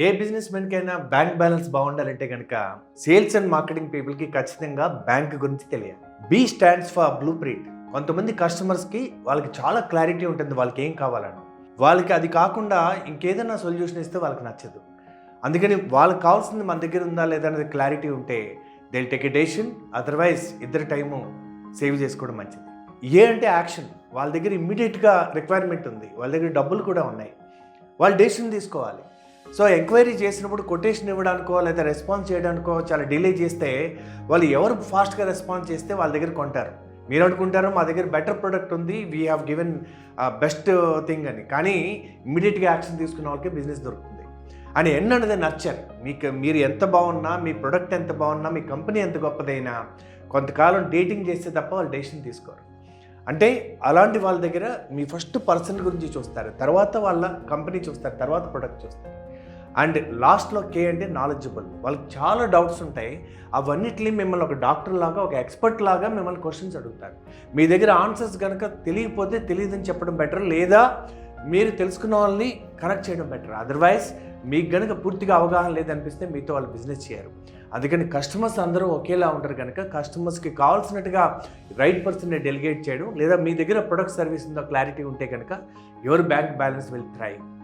ఏ business మెన్కైనా bank balance బాగుండాలంటే కనుక సేల్స్ అండ్ మార్కెటింగ్ పీపుల్కి ఖచ్చితంగా బ్యాంక్ గురించి తెలియాలి. B stands for blue print కొంతమంది కస్టమర్స్కి వాళ్ళకి చాలా క్లారిటీ ఉంటుంది వాళ్ళకి ఏం కావాలని. వాళ్ళకి అది కాకుండా ఇంకేదైనా సొల్యూషన్ ఇస్తే వాళ్ళకి నచ్చదు. అందుకని వాళ్ళకి కావాల్సింది మన దగ్గర ఉందా లేదా అనేది క్లారిటీ ఉంటే they take a decision otherwise ఇద్దరు టైము సేవ్ చేసుకోవడం మంచిది. ఏ అంటే యాక్షన్ వాళ్ళ దగ్గర ఇమ్మీడియట్గా రిక్వైర్మెంట్ ఉంది. వాళ్ళ దగ్గర డబ్బులు కూడా ఉన్నాయి. వాళ్ళు డెసిషన్ తీసుకోవాలి. సో ఎంక్వైరీ చేసినప్పుడు కొటేషన్ ఇవ్వడానికో లేదా రెస్పాన్స్ చేయడానికో చాలా డిలే చేస్తే వాళ్ళు ఎవరు ఫాస్ట్గా రెస్పాన్స్ చేస్తే వాళ్ళ దగ్గర కొంటారు. మీరు అనుకుంటారు మా దగ్గర బెటర్ ప్రొడక్ట్ ఉంది we have given best thing అని. కానీ ఇమ్మీడియట్గా యాక్షన్ తీసుకున్న వాళ్ళకి బిజినెస్ దొరుకుతుంది. అని ఎన్ అనేది నచ్చర్ మీకు మీరు ఎంత బాగున్నా మీ ప్రొడక్ట్ ఎంత బాగున్నా మీ కంపెనీ ఎంత గొప్పదైనా కొంతకాలం డేటింగ్ చేస్తే తప్ప వాళ్ళు డెసిషన్ తీసుకోరు. అంటే అలాంటి వాళ్ళ దగ్గర మీ ఫస్ట్ పర్సన్ గురించి చూస్తారు తర్వాత వాళ్ళ కంపెనీ చూస్తారు తర్వాత ప్రొడక్ట్ చూస్తారు. అండ్ లాస్ట్లో కే అంటే నాలెడ్జబుల్ వాళ్ళకి చాలా డౌట్స్ ఉంటాయి. అవన్నిటిని మిమ్మల్ని ఒక డాక్టర్ లాగా ఒక ఎక్స్పర్ట్ లాగా మిమ్మల్ని క్వశ్చన్స్ అడుగుతారు. మీ దగ్గర ఆన్సర్స్ కనుక తెలియకపోతే తెలియదని చెప్పడం బెటర్ లేదా మీరు తెలుసుకున్న వాళ్ళని కనెక్ట్ చేయడం బెటర్ అదర్వైజ్ మీకు కనుక పూర్తిగా అవగాహన లేదనిపిస్తే మీతో వాళ్ళు బిజినెస్ చేయరు. అందుకని కస్టమర్స్ అందరూ ఒకేలా ఉంటారు కనుక కస్టమర్స్కి కావాల్సినట్టుగా రైట్ పర్సన్ డెలిగేట్ చేయడం లేదా మీ దగ్గర ప్రొడక్ట్ సర్వీస్ ఉందో క్లారిటీ ఉంటే కనుక your bank balance will thrive